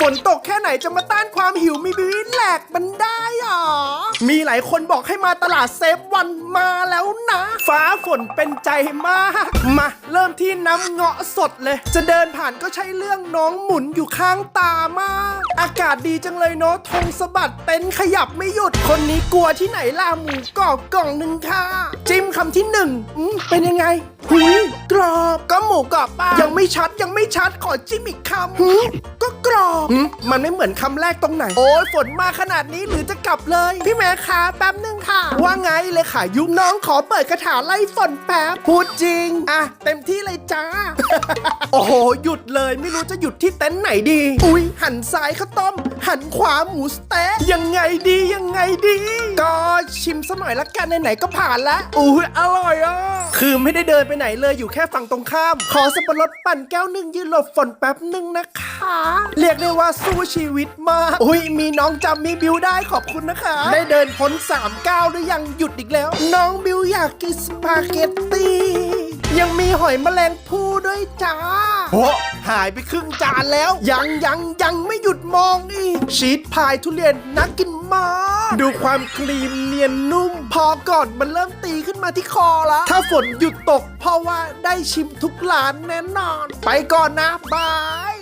ฝนตกแค่ไหนจะมาต้านความหิวมีบิวิแหลกมันได้หรอ มีหลายคนบอกให้มาตลาดเซฟวันมาแล้วนะ ฟ้าฝนเป็นใจมาก มาเริ่มที่น้ำเงาะสดเลย จะเดินผ่านก็ใช่เรื่องน้องหมุนอยู่ข้างตามาก อากาศดีจังเลยเนาะธงสะบัดเต็นขยับไม่หยุด คนนี้กลัวที่ไหนล่ะหมูกรอบกล่องหนึ่งค่ะ จิ้มคำที่หนึ่งอืมเป็นยังไงหุย มูกรอบป้ายังไม่ชัดยังไม่ชัดขอจิ้มอีกคำหืมก็กรอบหืมมันไม่เหมือนคำแรกตรงไหน โอ้ยฝนมาขนาดนี้หรือจะกลับเลย พี่แม่คะแป๊บหนึ่งค่ะ ว่าไงเลยค่ะยุงน้องขอเปิดกระถาไล่ฝนแป๊บพูดจริง อะ เต็มที่เลยจ้า โอ้โหหยุดเลยไม่รู้จะหยุดที่เต็นท์ไหนดี อุ้ยหันซ้ายข้าวต้ม หันขวาหมูสเต๊ะยังไงดียังไงดี ก็ชิมสักหน่อยละกันไหนๆก็ผ่านละอุ้ยอร่อยอะ คือไม่ได้เดินไปไหนเลยอยู่แค่ฝั่งตรงข้าม ขอสับปะรดปั่นแก้วหนึ่งยืนหลบฝนแป๊บหนึ่งนะคะ เรียกได้ว่าสู้ชีวิตมากอุ้ยมีน้องจำมีบิวได้ขอบคุณนะคะ ได้เดินพ้น3ก้าวหรือยังหยุดอีกแล้ว น้องบิวอยากกินสปาเกตตี้ยังมีหอยแมลงภู่ด้วยจ้าโหหายไปครึ่งจานแล้ว ยังยังยังไม่หยุดมองอีกชีสพายทุเรียนนักกินมาก ดูความครีมเนียนนุ่ม พอก่อนมันเริ่มตีขึ้นมาที่คอแล้ว ถ้าฝนหยุดตก เพราะว่าได้ชิมทุกร้านแน่นอน ไปก่อนนะ บาย